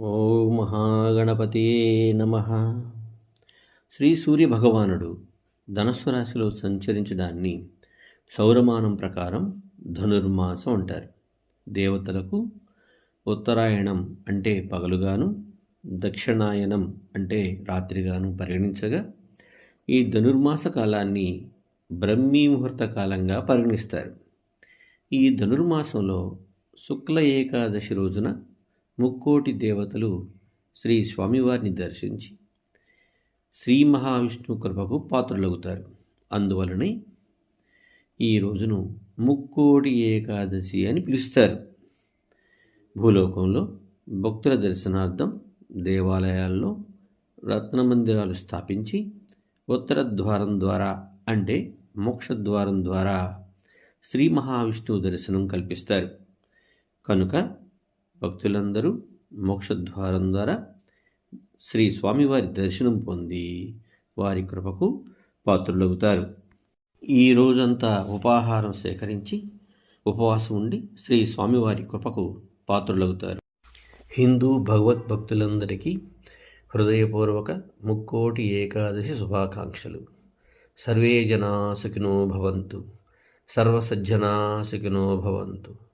ఓం మహాగణపతి నమ. శ్రీ సూర్య భగవానుడు ధనస్సు రాశిలో సంచరించడాన్ని సౌరమానం ప్రకారం ధనుర్మాసం అంటారు. దేవతలకు ఉత్తరాయణం అంటే పగలుగాను దక్షిణాయనం అంటే రాత్రిగాను పరిగణించగా ఈ ధనుర్మాస కాలాన్ని బ్రహ్మీ ముహూర్త కాలంగా పరిగణిస్తారు. ఈ ధనుర్మాసంలో శుక్ల ఏకాదశి రోజున ముక్కోటి దేవతలు శ్రీ స్వామివారిని దర్శించి శ్రీ మహావిష్ణు కృపకు పాత్రలవుతారు. అందువలనే ఈ రోజును ముక్కోటి ఏకాదశి అని పిలుస్తారు. భూలోకంలో భక్తుల దర్శనార్థం దేవాలయాల్లో రత్నమందిరాలు స్థాపించి ఉత్తర ద్వారం ద్వారా అంటే మోక్షద్వారం ద్వారా శ్రీ మహావిష్ణువు దర్శనం కల్పిస్తారు. కనుక భక్తులందరూ మోక్షద్వారం ద్వారా శ్రీ స్వామివారి దర్శనం పొంది వారి కృపకు పాత్రులవుతారు. ఈ రోజంతా ఉపాహారం సేకరించి ఉపవాసం ఉండి శ్రీ స్వామివారి కృపకు పాత్రులవుతారు. హిందూ భగవద్భక్తులందరికీ హృదయపూర్వక ముక్కోటి ఏకాదశి శుభాకాంక్షలు. సర్వే జనా సుఖినో భవంతు. సర్వసజ్జనా సుఖినో భవంతు.